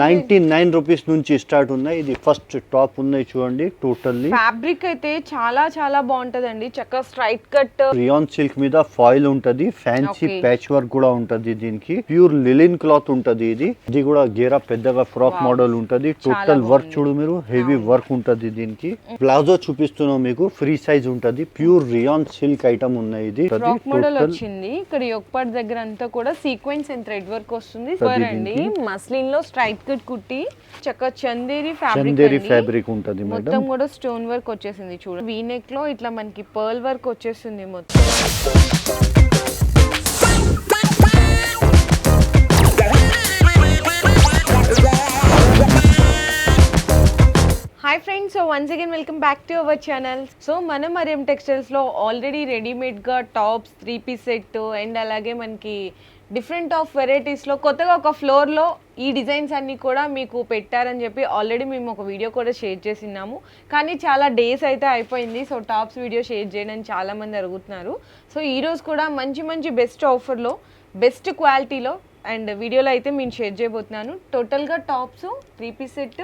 Ninety nine rupees నుంచి start ఉన్నాయి. ఇది ఫస్ట్ టాప్ ఉన్నాయి చూడండి టోటల్లీ. ఫ్యాబ్రిక్ అయితే చాలా చాలా బాగుంటదండి. చక్కగా స్ట్రైట్ కట్. రియాన్ సిల్క్ మీద ఫాయిల్ ఉంటది. ఫ్యాన్సీ. ప్యాచ్ వర్క్ కూడా ఉంటది దీనికి. ప్యూర్ లిలిన్ క్లాత్ ఉంటది ఇది. ఇది కూడా గేరా పెద్దగా ఫ్రాక్. మోడల్ ఉంటది. టోటల్. వర్క్ చూడు మీరు. హెవీ. వర్క్ ఉంటది దీనికి. ప్లాజో చూపిస్తున్నాం మీకు. ఫ్రీ సైజ్ ఉంటది. ప్యూర్ రియాన్ సిల్క్ ఐటమ్ ఉన్నాయి ఇది. ఫ్రాక్ మోడల్ వచ్చింది. ఇక్కడ యొక్కపాటి దగ్గర అంతా కూడా సీక్వెన్స్ అండ్ థ్రెడ్ వర్క్ వస్తుంది. మస్లిన్లో స్ట్రైట్ కట్ కుట్టి చక్కగా చందేరి ఫ్యాబ్రిక్ చందేరి ఫ్యాబ్రిక్ ఉంటది మొత్తం కూడా స్టోన్ వర్క్ వచ్చేసింది చూడు. వీ నెక్లో ఇట్లా మనకి పర్ల్ వర్క్ వచ్చేస్తుంది మొత్తం. Hi friends so once again welcome back to our channel so మనం మరియం టెక్స్టైల్స్లో already రెడీమేడ్గా tops three piece set and అలాగే మనకి డిఫరెంట్ ఆఫ్ వెరైటీస్లో కొత్తగా ఒక ఫ్లోర్లో ఈ డిజైన్స్ అన్నీ కూడా మీకు పెట్టారని చెప్పి ఆల్రెడీ మేము ఒక వీడియో కూడా షేర్ చేసినాము కానీ చాలా డేస్ అయితే అయిపోయింది. సో టాప్స్ వీడియో షేర్ చేయడానికి చాలామంది అడుగుతున్నారు. సో ఈరోజు కూడా మంచి మంచి బెస్ట్ ఆఫర్లో బెస్ట్ క్వాలిటీలో అండ్ వీడియోలో అయితే నేను షేర్ చేయబోతున్నాను. టోటల్గా tops three piece set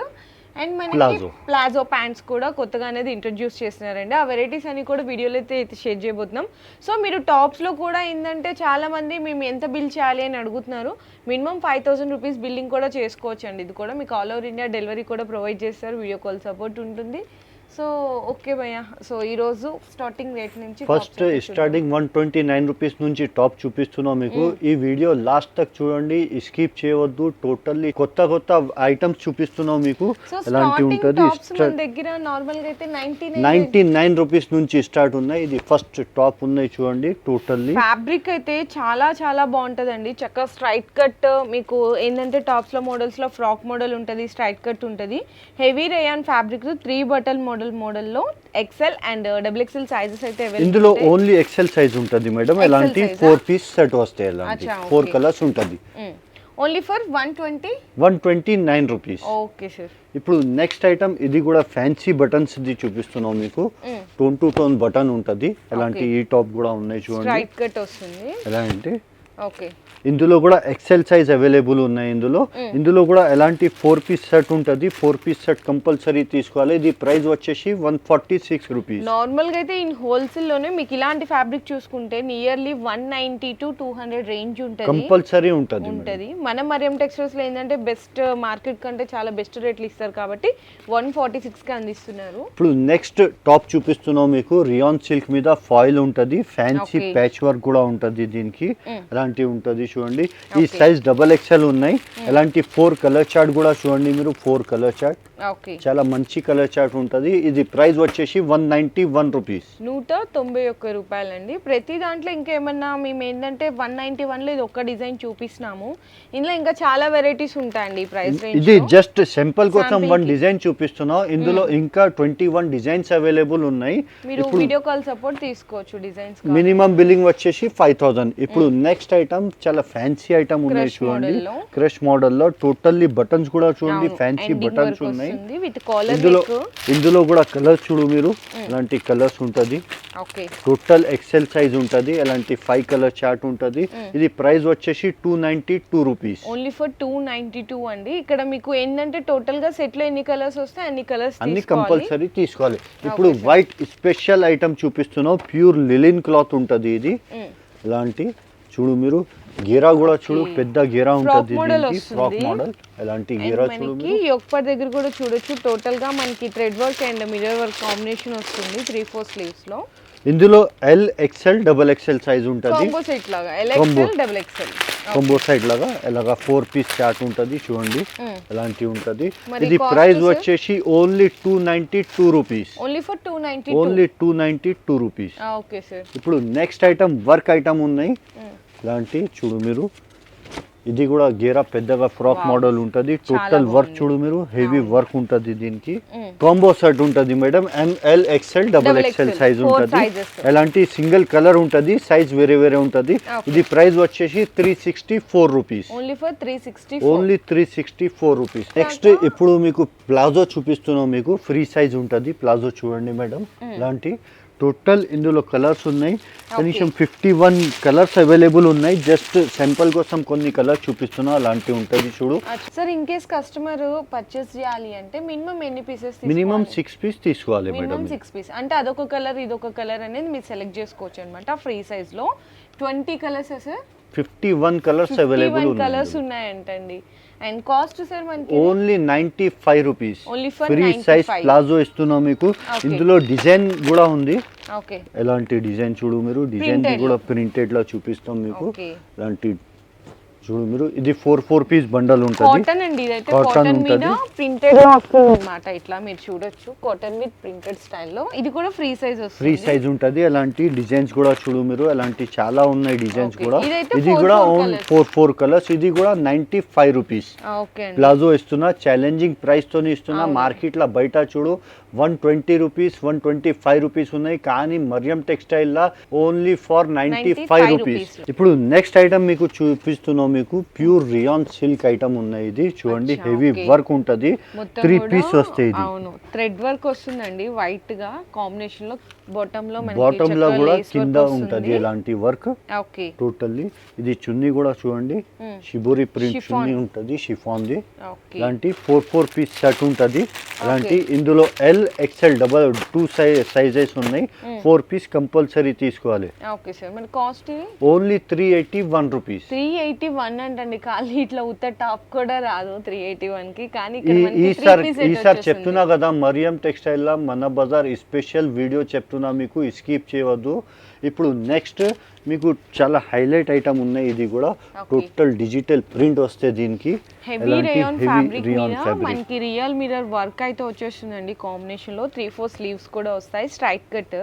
and మనకి. ప్లాజో ప్యాంట్స్ కూడా కొత్తగా అనేది ఇంట్రడ్యూస్ చేస్తున్నారండి. ఆ వెరైటీస్ అన్ని కూడా వీడియోలో అయితే షేర్ చేయబోతున్నాం. సో మీరు టాప్స్లో కూడా ఏంటంటే చాలా మంది మేము ఎంత బిల్ చేయాలి అని అడుగుతున్నారు. Minimum five thousand rupees billing కూడా చేసుకోవచ్చు అండి ఇది కూడా మీకు ఆల్ ఓవర్ ఇండియా డెలివరీ కూడా ప్రొవైడ్ చేస్తారు. వీడియో కాల్ సపోర్ట్ ఉంటుంది. సో ఓకే భయ్య. సో ఈరోజు స్టార్టింగ్ రేట్ నుంచి first. Starting one twenty nine rupees నుంచి టాప్ చూపిస్తున్నాం మీకు. ఈ వీడియో లాస్ట్ తక్ చూడండి. స్కిప్ చేయవద్దు. టోటల్లీ కొత్త కొత్త ఐటమ్స్ చూపిస్తున్నాం మీకు. ఎలాంటి స్టార్టింగ్ ఉంటుంది? దగ్గర నార్మల్గా అయితే నైన్టీ నైన్ రూపీస్ నుంచి స్టార్ట్ ఉన్నాయి. ఇది ఫస్ట్ టాప్ ఉన్నాయి చూడండి. టోటల్లీ ఫ్యాబ్రిక్ అయితే చాలా చాలా బాగుంటుందండి. చక్కగా స్ట్రైట్ కట్ మీకు ఏంటంటే టాప్స్లో మోడల్స్లో ఫ్రాక్ మోడల్ ఉంటుంది స్ట్రైట్ కట్ ఉంటుంది. Heavy rayon fabric three button model మోడల్లో XL and double XL sizes అయితే ఇందులో ఓన్లీ ఎక్సెల్ సైజ్ ఉంటుంది మేడం. ఎలాంటి? ఫోర్ పీస్ సెట్ వస్తాయి ఎలాంటి? ఫోర్. కలర్స్ ఉంటుంది. Only for one twenty one twenty nine rupees okay sir ఇప్పుడు నెక్స్ట్ ఐటమ్ ఇది కూడా ఫ్యాన్సీ బటన్స్ ఇది చూపిస్తున్నాం మీకు. టోన్ టు టోన్ బటన్ ఉంటుంది. ఎలాంటి. ఈ టాప్ కూడా ఉన్నాయి చూడండి. స్ట్రైట్ కట్ వస్తుంది. ఎలా అంటే? ఇందులో కూడా ఎక్సెల్ సైజ్ అవైలబుల్ ఉన్నాయి ఇందులో. ఇందులో కూడా ఎలాంటి ఫోర్ పీస్ సెట్ ఉంటుంది. ఫోర్ పీస్ సెట్ కంపల్సరీ తీసుకోవాలి. ఇది ప్రైస్ వచ్చేసి వన్ ఫార్టీ సిక్స్ రూపీస్ నార్మల్గా అయితే ఇన్ హోల్సేల్లోనే మీకు ఇలాంటి ఫ్యాబ్రిక్ చూసుకుంటే nearly one ninety to two hundred range ఉంటుంది. కంపల్సరీ ఉంటుంది ఉంటది. మన మరియం టెక్స్టైల్స్లో ఏంటంటే బెస్ట్ మార్కెట్ కంటే చాలా బెస్ట్ రేట్లు ఇస్తారు కాబట్టి వన్ ఫార్టీ సిక్స్కి అందిస్తున్నారు. ఇప్పుడు నెక్స్ట్ టాప్ చూపిస్తున్నాం మీకు. రియాన్ సిల్క్ మీద ఫాయిల్ ఉంటుంది. ఫ్యాన్సీ. ప్యాచ్ వర్క్ కూడా ఉంటుంది దీనికి. అలాంటి ఉంటుంది చూడండి. ఈ. సైజ్ డబల్ ఎక్స్ఎల్ ఉన్నాయి. ఎలాంటి ఫోర్ కలర్ చార్ట్ కూడా చూడండి మీరు. Four colour chart. చాలా మంచి కలర్ చార్ట్ ఉంటుంది. ఇది ప్రైస్ వచ్చేసి వన్ నైంటీ వన్ రూపీస్. నూట తొంభై ఒక్క రూపాయలండి. ప్రతి దాంట్లో ఇంకేమన్నా మేము ఏంటంటే వన్ నైన్టీ వన్లో ఇది ఒక్క డిజైన్ చూపిస్తున్నాము. ఇందులో ఇంకా చాలా వెరైటీస్ ఉంటాయండి ప్రైస్ ఇది జస్ట్ సింపుల్ కోసం వన్. డిజైన్ చూపిస్తున్నాం. ఇందులో ఇంకా ట్వంటీ వన్ డిజైన్స్ అవైలబుల్ ఉన్నాయి. మీరు వీడియో కాల్ సపోర్ట్ తీసుకోవచ్చు డిజైన్స్ మినిమం బిల్లింగ్ వచ్చేసి ఫైవ్ థౌసండ్. ఇప్పుడు నెక్స్ట్ ఐటమ్ చాలా ఫ్యాన్సీ ఐటమ్ ఉన్నాయి చూడండి. క్రష్ మోడల్లో టోటల్లీ బటన్స్ కూడా చూడండి. ఫ్యాన్సీ బటన్స్ ఉన్నాయి. ఇందులో ఇందులో కూడా కలర్స్ చూడు మీరు. ఇలాంటి కలర్స్ ఉంటుంది. ఓకే టోటల్ ఎక్సెల్ సైజ్ ఉంటుంది. అలాంటి ఫైవ్ కలర్ చార్ట్ ఉంటుంది. ఇది ప్రైస్ వచ్చేసి two ninety two rupees only for two ninety two అండి. ఇక్కడ మీకు ఏంటంటే టోటల్గా సెట్లో ఎన్ని కలర్స్ వస్తాయి అన్ని కలర్స్ అన్ని కంపల్సరీ తీసుకోవాలి. ఇప్పుడు. వైట్ స్పెషల్ ఐటమ్ చూపిస్తున్నాం ప్యూర్ లిలిన్ క్లాత్ ఉంటుంది ఇది. ఇలాంటి చూడు మీరు. గీరా కూడా చూడు. పెద్ద గీరా ఉంటుంది ఫ్రాక్. మోడల్ ఎలాంటి గీరా చూడు మనకి మీరు. యొక్కపర్ దగ్గర కూడా చూడొచ్చు. టోటల్గా మనకి thread work and mirror work combination వస్తుంది త్రీ ఫోర్ స్లీవ్స్లో. ఇందులో L XL double XL size ఉంటుంది. కాంబో సెట్ లాగా. L. XL double XL combo side లాగా. ఇలాగా ఫోర్ పీస్ చార్ట్ ఉంటుంది చూడండి. Mm. ఎలాంటి ఉంటుంది. ఇది ప్రైస్? వచ్చేసి only two ninety two rupees only for two ninety only two ninety two rupees okay sir ఇప్పుడు నెక్స్ట్ ఐటమ్ వర్క్ ఐటమ్ ఉన్నాయి. ఇలాంటి చూడు మీరు. ఇది కూడా గేరా పెద్దగా ఫ్రాక్. మోడల్ ఉంటుంది. Total work. చూడు మీరు. హెవీ. వర్క్ ఉంటుంది దీనికి. కాంబో సెట్ ఉంటుంది madam. M L XL double XL size ఉంటుంది. ఎలాంటి సింగిల్ కలర్ ఉంటుంది. సైజ్ వేరే వేరే ఉంటుంది. ఇది ప్రైస్ వచ్చేసి three sixty four rupees only three sixty four rupees next ఇప్పుడు మీకు ప్లాజో చూపిస్తున్నాం మీకు. ఫ్రీ సైజ్ ఉంటుంది. ప్లాజో చూడండి మేడం. ఇలాంటి టోటల్ ఇందులో కలర్స్ ఉన్నాయి. కనీసం ఫిఫ్టీ వన్ కలర్స్ అవైలబుల్ ఉన్నాయి. జస్ట్ శాంపుల్ కోసం కొన్ని కలర్స్ చూపిస్తున్నా అలాంటివి ఉంటుంది చూడు. Sir in case customer purchase చేయాలి అంటే మినిమం ఎన్ని పీసెస్ మినిమం సిక్స్ పీస్ తీసుకోవాలి మేడం. Six piece. అంటే అదొక కలర్ ఇదొక కలర్ అనేది మీరు సెలెక్ట్ చేసుకోవచ్చు అనమాట ఫ్రీ సైజ్లో twenty colours sir? Fifty one colours available colours ఉన్నాయంటండి. And cost sir మనకి only ninety five rupees for ninety size palazzo ఇస్తున్నాం మీకు. Okay. ఇందులో డిజైన్ కూడా ఉంది. ఓకే ఎలాంటి డిజైన్ చూడు మీరు? Design Printed. కూడా. ప్రింటెడ్లో చూపిస్తాం మీకు. Okay. ఇలాంటి చూడు మీరు. ఇది ఫోర్ ఫోర్ పీస్ బండల్ ఉంటుంది. కాటన్ అండి ఇదైతే కాటన్ మీద ఉంటది. ప్రింటెడ్ వస్తుంది అనమాట ఇట్లా మీరు చూడొచ్చు. కాటన్ విత్ ప్రింటెడ్ స్టైల్లో ఇది కూడా ఫ్రీ సైజ్ ఫ్రీ వస్తుంది సైజ్ ఉంటుంది. అలాంటి డిజైన్స్ కూడా చూడు మీరు. అలాంటి చాలా ఉన్నాయి డిజైన్స్. కూడా. ఇది కూడా ఓన్. ఫోర్ ఫోర్ కలర్స్ ఇది కూడా నైంటీ ఫైవ్ రూపీస్ ఓకే అండి. ప్లాజో ఇస్తున్నా. ఛాలెంజింగ్ ప్రైస్ తోని ఇస్తున్నా. మార్కెట్లో బయట చూడు. One twenty rupees one twenty five rupees ఉన్నాయి. కానీ Mariyam textile law only for ninety 95 five rupees. ఇప్పుడు నెక్స్ట్ ఐటమ్ మీకు చూపిస్తున్నాం మీకు ప్యూర్ రియాన్ సిల్క్ ఐటమ్ ఉన్నాయి ఇది. చూడండి హెవీ. వర్క్ ఉంటది. త్రీ పీస్ వస్తాయి ఇది. థ్రెడ్ వర్క్ వస్తుందండి వైట్గా కాంబినేషన్లో బాటమ్లో కూడా కింద. ఉంటది ఇలాంటి వర్క్ టోటల్లీ ఇది చున్నీ కూడా చూడండి. Hmm. Shibori print Chiffon. చున్నీ ఉంటది షిఫాన్ ది ఇలాంటి ఫోర్ ఫోర్ పీస్ సెట్ ఉంటది. ఇలాంటి ఇందులో L XL double two sizes ఉన్నాయి. ఫోర్ పీస్ కంపల్సరీ తీసుకోవాలి. ఓకే సార్ మన cost only three eighty one rupees three eighty one అంటండి. ఖాళీ ఇట్లా ఉత్త టాప్ కూడా రాదు త్రీ ఎయిటీ వన్కి. కానీ ఈసారి ఈసారి. చెప్తున్నా కదా మరియం టెక్స్టైల్ లా మన బజార్ స్పెషల్ వీడియో చెప్తున్నా మీకు స్కిప్ చేయవద్దు. ఇప్పుడు నెక్స్ట్ మీకు చాలా హైలైట్ ఐటమ్ ఉన్నాయి. ఇది కూడా. టోటల్ డిజిటల్ ప్రింట్ వస్తే దీనికి మనకి రియల్ మిరర్ వర్క్ అయితే వచ్చేస్తుందండి. కాంబినేషన్లో త్రీ ఫోర్ స్లీవ్స్ కూడా వస్తాయి. స్ట్రైట్ కట్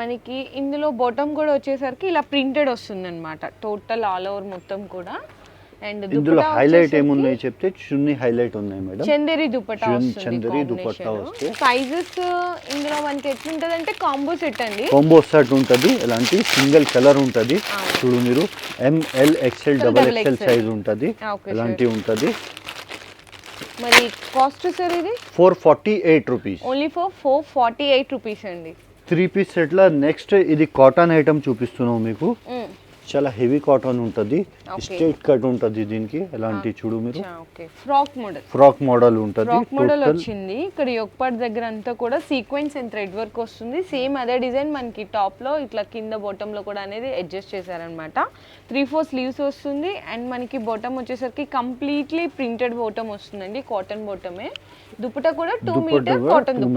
మనకి ఇందులో బాటమ్ కూడా వచ్చేసరికి ఇలా ప్రింటెడ్ వస్తుంది అనమాట టోటల్ ఆల్ ఓవర్ మొత్తం కూడా. అండ్ ఇందులో హైలైట్ ఏమున్నాయి చెప్తే చున్నీ హైలైట్ ఉన్నాయి మేడం. చందేరి దుపట్టా చందేరి దుపట్టా వస్తే. సైజెస్ ఇందులో మనకి ఎట్లుంటది అంటే కాంబో సెట్ అండి. కాంబో సెట్ ఉంటుంది ఇలాంటి సింగిల్ కలర్ ఉంటుంది. చూడు మీరు M L XL double XL. Size ఉంటుంది. ఇలాంటి ఉంటుంది? మరి కాస్ట్ సార్ ఇది? Four forty eight rupees only for four forty eight rupees అండి త్రీ పీస్ సెట్లో నెక్స్ట్ ఇది కాటన్ ఐటమ్ చూపిస్తున్నాం మీకు. చాలా హెవీ కాటన్ ఉంటుంది. స్ట్రైట్ కట్ ఉంటుంది దీనికి. ఎలాంటి చూడు మీరు. Okay. Frock model. Frock model ఉంటుంది. ఫ్రాక్ మోడల్ వచ్చింది. ఇక్కడ యొక్పాట్ దగ్గర అంతా కూడా సీక్వెన్స్ అండ్ థ్రెడ్ వర్క్ వస్తుంది. సేమ్ అదే డిజైన్ మనకి టాప్లో ఇట్లా కింద బాటమ్లో కూడా అనేది అడ్జస్ట్ చేశారనమాట త్రీ ఫోర్ స్లీవ్స్ వస్తుంది. అండ్ మనకి బాటమ్ వచ్చేసరికి కంప్లీట్లీ ప్రింటెడ్ బాటమ్ వస్తుందండి. కాటన్ బాటమే దుపట్టా కూడా two meter cotton two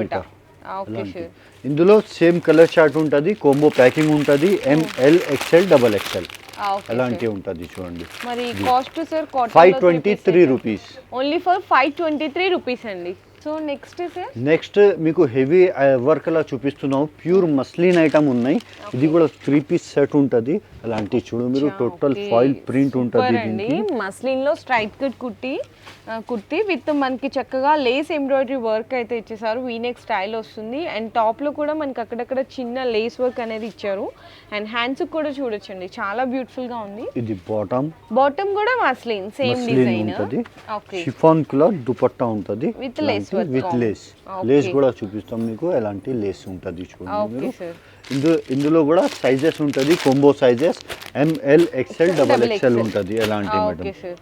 sir ఇందులో సేమ్ కలర్ చార్ట్ ఉంటుంది కోంబో ప్యాకింగ్ ఉంటుంది M L XL double XL okay అలాంటి ఉంటుంది చూడండి. మరి cost sir five twenty three rupees only for five twenty three rupees అండి. సో నెక్స్ట్ సార్ నెక్స్ట్ మీకు heavy work లా చూపిస్తున్నాం. ప్యూర్ మస్లిన్ ఐటమ్ ఉన్నాయి. ఇది కూడా త్రీ పీస్ సెట్ ఉంటుంది. అలాంటి చూడు మీరు టోటల్ ఫాయిల్ ప్రింట్ ఉంటుంది మస్లిన్లో స్ట్రైట్ కట్ కుట్టి కుర్తి విత్ మనకి చక్కగా లేస్ ఎంబ్రాయిడరీ వర్క్ అయితే ఇచ్చేసారు. వీనెక్ స్టైల్ వస్తుంది. అండ్ టాప్లో కూడా మనకి అక్కడక్కడ చిన్న లేస్ వర్క్ అనేది ఇచ్చారు. అండ్ హ్యాండ్స్ కూడా చూడొచ్చండి. చాలా బ్యూటిఫుల్గా ఉంది. ఇది బాటమ్ బాటమ్ కూడా మస్లిన్ సేమ్ డిజైన్ ఉంటుంది. ఓకే షిఫాన్ కలర్ దుపట్టా ఉంటుంది. Lace work. With. Lace. Lace కూడా చూపిస్తాం మీకు ఎలాంటి లేస్ ఉంటుంది చూడండి ఓకే మీరు. సార్ ఇందులో కూడా సైజెస్ ఉంటుంది combo sizes M L XL double XL. ఉంటుంది ఎలాంటి మేడం సార్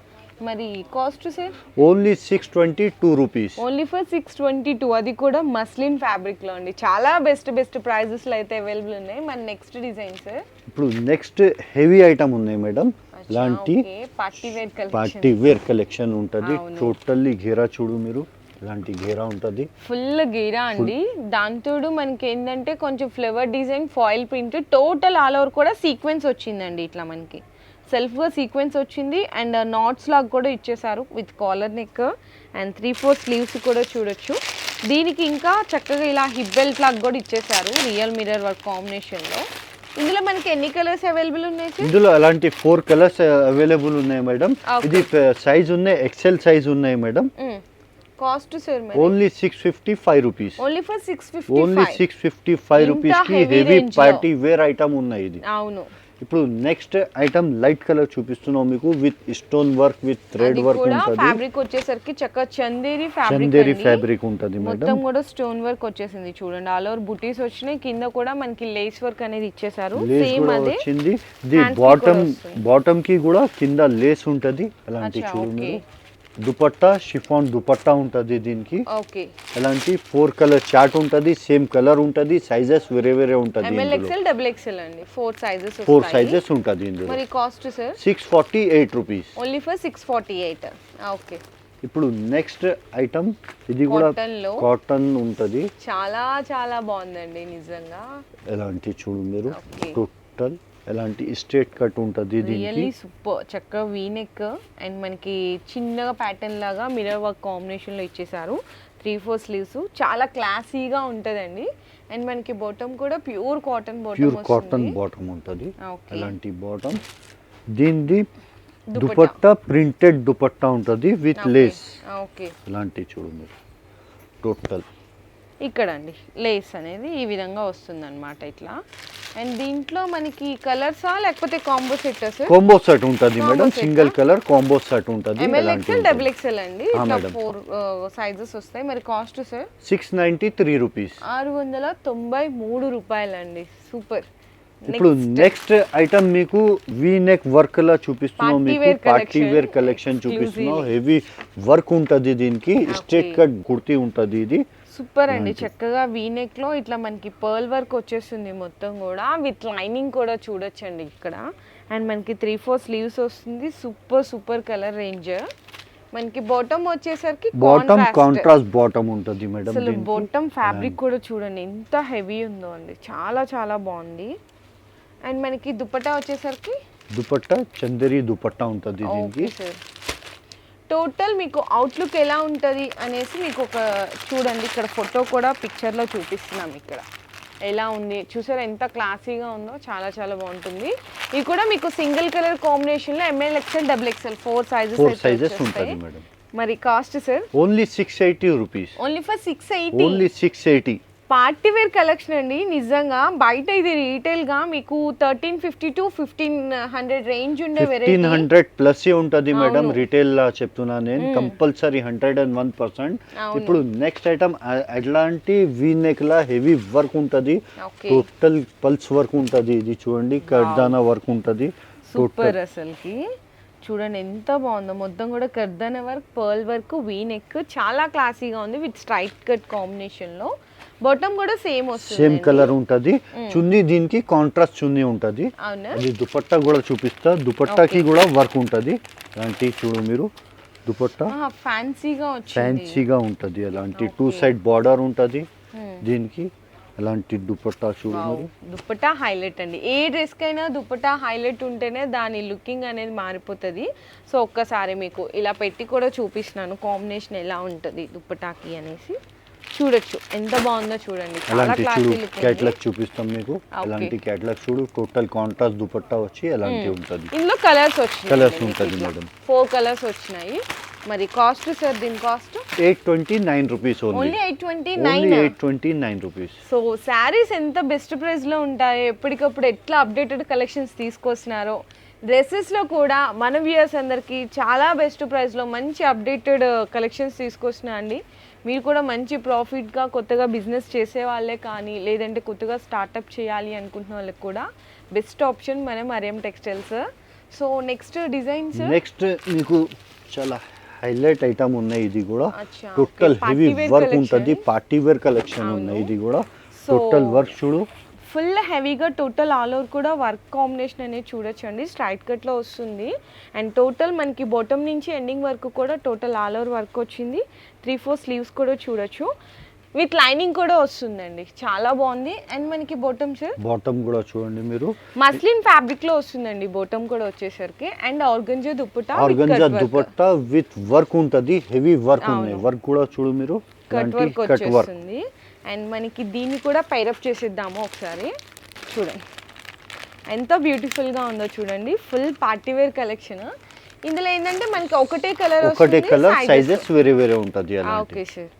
మరి cost sir only six twenty two rupees only for six twenty two అది కూడా మస్లిన్ ఫ్యాబ్రిక్లో అండి. చాలా బెస్ట్ బెస్ట్ ప్రైజెస్లో అయితే అవైలబుల్ ఉన్నాయి. మన నెక్స్ట్ డిజైన్ సార్ ఇప్పుడు నెక్స్ట్ హెవీ ఐటమ్ ఉన్నాయి మేడం ఇలాంటి party wear collection party wear collection ఉంటుంది. టోటల్లీ ఘేరా చూడు మీరు. ఇలాంటి ఘేరా ఉంటుంది. ఫుల్ గీరా అండి. దాంతోడు మనకి ఏంటంటే కొంచెం flower design foil print total all over కూడా సీక్వెన్స్ వచ్చిందండి ఇట్లా మనకి. సెల్ఫ్గా సీక్వెన్స్ వచ్చింది అండ్ నాట్స్ లాగా కూడా ఇచ్చేసారు with collar neck and three four sleeves కూడా చూడొచ్చు. దీనికి ఇంకా చక్కగా ఇలా హిప్ బెల్ట్ లాగా కూడా ఇచ్చేసారు రియల్ మిరర్ వర్క్ కాంబినేషన్లో ఇందులో మనకి ఎన్ని కలర్స్ అవైలబుల్ ఉన్నాయి ఇందులో అలాంటి ఫోర్ కలర్స్ అవైలబుల్ ఉన్నాయి మేడం. ఇది సైజ్ ఉన్నాయి ఎక్సెల్ సైజ్ ఉన్నాయి madam. Cost sir only six fifty five rupees only for six only fifty six fifty five రూపీస్కి హెవీ. పార్టీ వేర్ ఐటమ్ ఉన్నాయి ఇది. అవును. ఇప్పుడు నెక్స్ట్ ఐటమ్ లైట్ కలర్ చూపిస్తున్నాం మీకు with stone work with thread work ఉంటుంది. Fabric వచ్చేసరికి చక్కగా చందేరి ఫ్యాబ్రిక్ చందేరి ఫ్యాబ్రిక్ ఉంటుంది మొత్తం కూడా స్టోన్ వర్క్ వచ్చేసింది చూడండి. ఆల్ ఓవర్ బుటీస్ వచ్చినాయి. కింద కూడా మనకి లేస్ వర్క్ అనేది ఇచ్చేసారు లేస్ సేమ్ అదే. వచ్చింది. The bottom. బాటమ్కి కూడా కింద లేస్ ఉంటుంది. అలాంటి అచ్చా, చూడు okay. మీరు దుపట్టా షిఫాన్ దుపట్టా ఉంటుంది దీనికి. ఓకే. అలాంటి ఫోర్ కలర్ చార్ట్ ఉంటుంది సేమ్ కలర్ ఉంటుంది సైజెస్ వేరే వేరే ఉంటుంది ఫోర్ సైజెస్ ఫోర్ సైజెస్ ఉంటుంది ఇందులో. మరి cost sir six forty eight rupees only for six forty eight okay ఇప్పుడు నెక్స్ట్ ఐటమ్ ఇది కూడా? కాటన్ ఉంటుంది. చాలా చాలా బాగుందండి నిజంగా. ఎలాంటి చూడు మీరు. టోటల్ ఎలాంటి స్ట్రేట్ కట్ ఉంటుంది రియల్లీ సూపర్ చక్కగా వీనెక్ అండ్ మనకి చిన్నగా ప్యాటర్న్ లాగా మిరర్ వర్క్ కాంబినేషన్లో ఇచ్చేసారు. త్రీ ఫోర్ స్లీవ్స్ చాలా క్లాసీగా ఉంటుందండి. అండ్ మనకి బాటమ్ కూడా pure cotton pure bottom cotton వస్తుంది బాటమ్ ఉంటుంది. ఓకే అలాంటి బాటమ్ దీనిది దుపట్టా. ప్రింటెడ్ దుపట్టా ఉంటుంది విత్ లేస్ ఓకే అలాంటి చూడు మీరు. టోటల్ ఇక్కడ అండి లేస్ అనేది ఈ విధంగా వస్తుంది అనమాట ఇట్లా. అండ్ దీంట్లో మనకి కలర్సా లేకపోతే కాంబో సెట్ కాంబో సెట్ ఉంటుంది madam single? Colour combo set ఉంటుంది M L XL double XL అండి. ఫోర్ సైజెస్ వస్తాయి. మరి cost sir six ninety three rupees. ఆరు వందల తొంభై మూడు రూపాయలండి. సూపర్ ఇప్పుడు నెక్స్ట్ ఐటమ్ మీకు వీ నెక్ వర్క్ లా చూపిస్తున్నాం మీకు పార్టీ వేర్ కలెక్షన్ చూపిస్తున్నాం. హెవీ వర్క్ ఉంటుంది దీనికి. స్ట్రేట్ కట్ కుర్తీ ఉంటుంది ఇది. సూపర్ అండి. చక్కగా వీనెక్లో ఇట్లా మనకి పర్ల్ వర్క్ వచ్చేస్తుంది మొత్తం కూడా. విత్ లైనింగ్ కూడా చూడొచ్చండి ఇక్కడ. అండ్ మనకి త్రీ ఫోర్ స్లీవ్స్ వస్తుంది. సూపర్ సూపర్ కలర్ రేంజ్ మనకి బాటమ్ వచ్చేసరికి బాటమ్ కాంట్రాస్ట్ బాటమ్ ఉంటుంది మేడం అసలు బాటమ్ ఫ్యాబ్రిక్ కూడా చూడండి. ఎంత హెవీ ఉందో అండి. చాలా చాలా బాగుంది. అండ్ మనకి దుపట్టా వచ్చేసరికి? దుపట్టా చందరి దుపట్టా ఉంటుంది దీనికి. టోటల్ మీకు అవుట్లుక్ ఎలా ఉంటుంది అనేసి మీకు ఒక చూడండి. ఇక్కడ ఫోటో కూడా పిక్చర్లో చూపిస్తున్నాం ఇక్కడ. ఎలా ఉంది? చూసారా ఎంత క్లాసీగా ఉందో? చాలా చాలా బాగుంటుంది. ఇది కూడా మీకు సింగిల్ కలర్ కాంబినేషన్లో M L XL double XL four sizes four sizes madam. మరి cost sir only six eighty rupees only for six eighty only six eighty party wear collection అండి నిజంగా. బయట ఇది రీటైల్గా మీకు thirteen fifty to fifteen hundred range ఉండే fifteen hundred plus ఉంటుంది madam. Retail లా చెప్తున్నా నేను. Compulsory hundred and one percent. ఇప్పుడు నెక్స్ట్ ఐటమ్ ఎట్లాంటి వీ నెక్ లా హెవీ వర్క్ ఉంటుంది. టోటల్ పల్స్ వర్క్ ఉంటుంది ఇది చూడండి కర్దానా వర్క్ ఉంటుంది సూపర్ అసలుకి. చూడండి ఎంత బాగుందో. మొత్తం కూడా కర్దన work pearl work V neck చాలా క్లాసీగా ఉంది విత్ స్ట్రైట్ కట్ కాంబినేషన్ లో బాటమ్ కూడా సేమ్ వస్తుంది సేమ్ కలర్ ఉంటుంది. చున్నీ దీనికి కాంట్రాస్ట్ చున్నీ ఉంటుంది. అది దుపట్టా కూడా చూపిస్తా. దుపట్టాకి కూడా వర్క్ ఉంటుంది. అలాంటి చూడు మీరు దుపట్టా. ఫ్యాన్సీగా వచ్చింది. ఫ్యాన్సీగా ఉంటుంది. అలాంటి టూ. సైడ్ బార్డర్ ఉంటుంది. దీనికి. అలాంటి దుపట్టా చూడు వావ్. మీరు. దుపట్టా హైలైట్ అండి. ఏ డ్రెస్ కైనా దుపట్టా హైలైట్ ఉంటేనే దాని లుకింగ్ అనేది మారిపోతుంది. సో ఒక్కసారి మీకు ఇలా పెట్టి కూడా చూపిస్తున్నాను. కాంబినేషన్ ఎలా ఉంటుంది దుపట్టాకి అనేసి. చూడొచ్చు. ఎంత బాగుందో చూడండి. క్లాసీ చూడు లుక్ క్యాట్లాగ్ చూపిస్తాం మీకు. Okay. అలాంటి క్యాట్లాగ్ చూడు టోటల్ కాంట్రాస్ట్ దుపట్టా వచ్చి అలాంటి ఉంటుంది. ఇందులో కలర్స్ వచ్చినాయి Colours ఉంటది మేడం. ఫోర్ కలర్స్ వచ్చినాయి. మరి కాస్ట్ సార్ దీని cost eight twenty nine rupees only eight twenty nine eight twenty nine rupees so saris ఎంత బెస్ట్ ప్రైస్లో ఉంటాయో ఎప్పటికప్పుడు ఎట్లా అప్డేటెడ్ కలెక్షన్స్ తీసుకొస్తున్నారో డ్రెస్సెస్లో కూడా మన వ్యూయర్స్ అందరికీ చాలా బెస్ట్ ప్రైస్లో మంచి అప్డేటెడ్ కలెక్షన్స్ తీసుకొస్తున్నా అండి. మీరు కూడా మంచి ప్రాఫిట్గా కొత్తగా బిజినెస్ చేసే వాళ్ళే కానీ లేదంటే కొత్తగా స్టార్టప్ చేయాలి అనుకుంటున్న వాళ్ళకి కూడా బెస్ట్ ఆప్షన్ మన Mariyam textiles so next designs next మీకు చాలా హైలైట్ ఐటమ్ ఉన్నాయి ఇది కూడా టోటల్. Heavy work. ఉంటుంది పార్టీ వేర్ కలెక్షన్. ఉన్నాయి ఇది కూడా టోటల్ వర్క్ చూడు ఫుల్ హెవీగా టోటల్ ఆల్ ఓవర్ కూడా వర్క్ కాంబినేషన్ అనేది చూడొచ్చండి. స్ట్రైట్ కట్లో వస్తుంది. అండ్ టోటల్ మనకి బాటమ్ నుంచి ఎండింగ్ వరకు కూడా టోటల్ ఆల్ ఓవర్ వర్క్ వచ్చింది. త్రీ ఫోర్ స్లీవ్స్ కూడా చూడొచ్చు. విత్ లైనింగ్ కూడా వస్తుందండి. చాలా బాగుంది. అండ్ మనకి బాటమ్ సార్? బాటమ్ కూడా చూడండి మీరు. మస్లిన్ ఫ్యాబ్రిక్లో వస్తుందండి. బాటమ్ కూడా వచ్చేసరికి. And organza dupatta organza dupatta with work ఉంటుంది. Heavy work. ఉన్నాయి. వర్క్ కూడా చూడు మీరు. Cut work cut work. వచ్చేస్తుంది. అండ్ మనకి దీన్ని కూడా పైరప్ చేసేద్దాము ఒకసారి. చూడండి. ఎంత బ్యూటిఫుల్గా ఉందో చూడండి. ఫుల్ పార్టీ వేర్ కలెక్షన్ ఇందులో ఏంటంటే మనకి ఒకటే కలర్ ఒకటే కలర్ సైజెస్ వేరే వేరే ఉంటుంది ఓకే సార్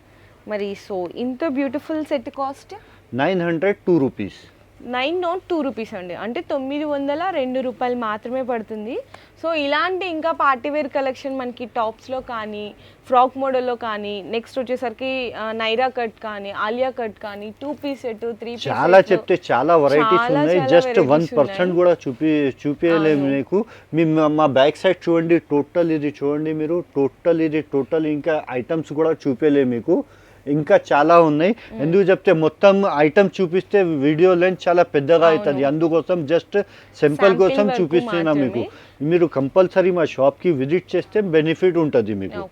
మరి సో ఇంత beautiful set cost nine hundred two rupees nine naught two rupees అండి. అంటే తొమ్మిది వందల రెండు రూపాయలు మాత్రమే పడుతుంది. సో ఇలాంటి ఇంకా పార్టీవేర్ కలెక్షన్ మనకి టాప్స్లో కానీ ఫ్రాక్ మోడల్లో కానీ నెక్స్ట్ వచ్చేసరికి నైరా కట్ కానీ ఆలియా కట్ కానీ two piece set three piece చాలా చెప్తే చాలా వెరైటీస్ ఉన్నాయి. Just one percent. కూడా చూపి చూపించలేము. మీకు. మీ మా- మా బ్యాక్ సైడ్ చూడండి టోటల్ ఇది చూడండి మీరు. టోటల్ ఇది టోటల్ ఇంకా ఐటమ్స్ కూడా చూపించలేము మీకు. ఇంకా చాలా ఉన్నాయి. ఎందుకు చెప్తే మొత్తం ఐటమ్ చూపిస్తే వీడియో లెంత్ చాలా పెద్దగా అవుతుంది. అందుకోసం జస్ట్ సింపుల్ కోసం చూపిస్తున్నా మీకు. మీరు కంపల్సరీ మా షాప్కి విజిట్ చేస్తే బెనిఫిట్ ఉంటుంది మీకు.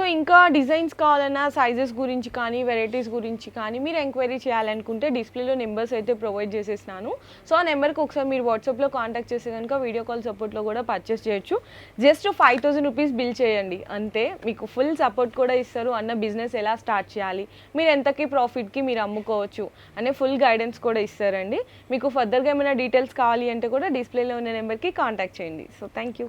సో ఇంకా డిజైన్స్ కావాలన్నా సైజెస్ గురించి కానీ వెరైటీస్ గురించి కానీ మీరు ఎంక్వైరీ చేయాలనుకుంటే డిస్ప్లేలో నెంబర్స్ అయితే ప్రొవైడ్ చేసేసినాను. సో ఆ నెంబర్కి ఒకసారి మీరు వాట్సాప్లో కాంటాక్ట్ చేస్తే కనుక వీడియో కాల్ సపోర్ట్లో కూడా పర్చేస్ చేయొచ్చు. Just five thousand rupees bill చేయండి అంతే. మీకు ఫుల్ సపోర్ట్ కూడా ఇస్తారు అన్న బిజినెస్ ఎలా స్టార్ట్ చేయాలి మీరు ఎంతకి ప్రాఫిట్కి మీరు అమ్ముకోవచ్చు అనే ఫుల్ గైడెన్స్ కూడా ఇస్తారండి. మీకు ఫర్దర్గా ఏమైనా డీటెయిల్స్ కావాలి అంటే కూడా డిస్ప్లేలో ఉన్న నెంబర్కి కాంటాక్ట్ చేయండి. So thank you